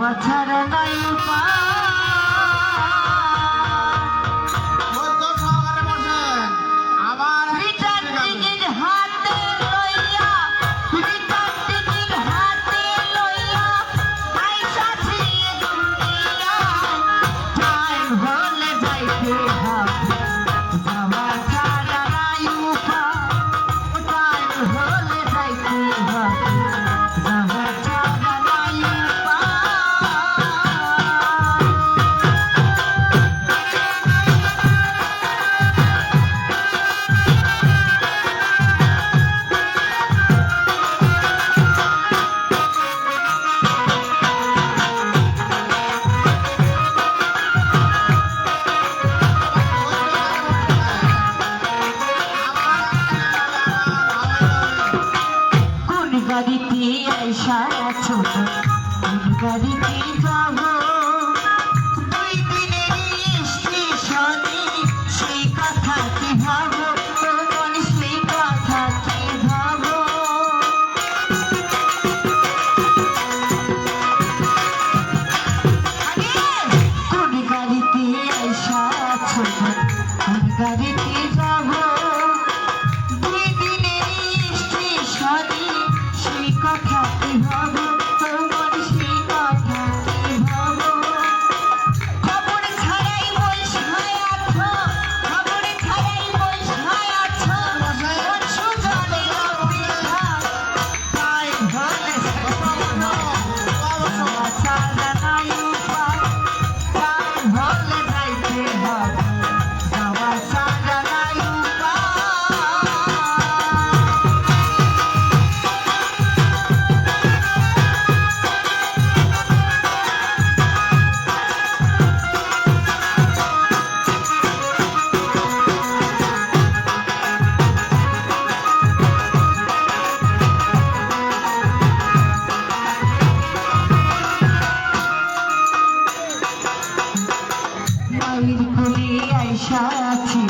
যাওয়া ছাড়া নাই উপায়। সারা ছোট গাড়িতে যাব দুই দিনের স্টেশনে সেই কথা কি ভাবো? মন সেই কথা কি ভাবো? কোন গাড়িতে সারা ছোট গাড়িতে যাব সাথী